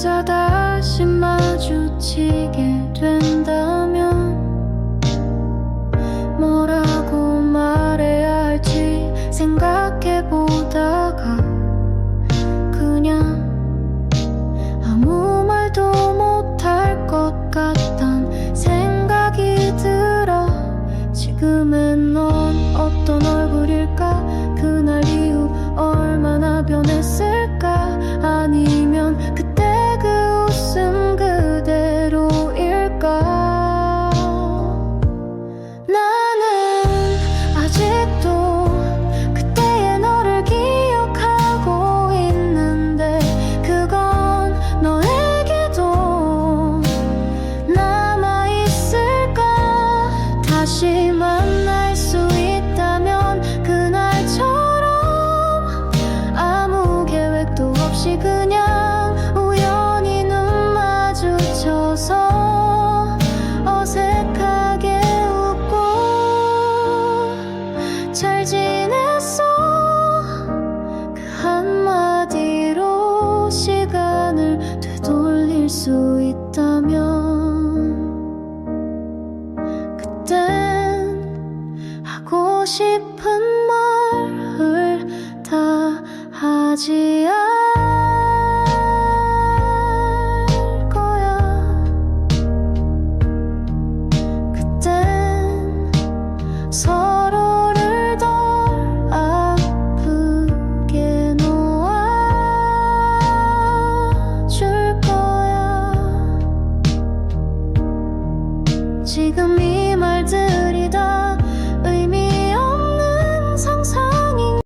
혼자 다시 마주치게 된다면 뭐라고 말해야 할지 생각해 보다가 그냥 아무 말도 못할 것 같단 생각이 들어. 지금은 넌 어떤 얼굴일까? 그날 이후 projeto. 있다면 그땐 하고 싶은 지금 이 말들이 다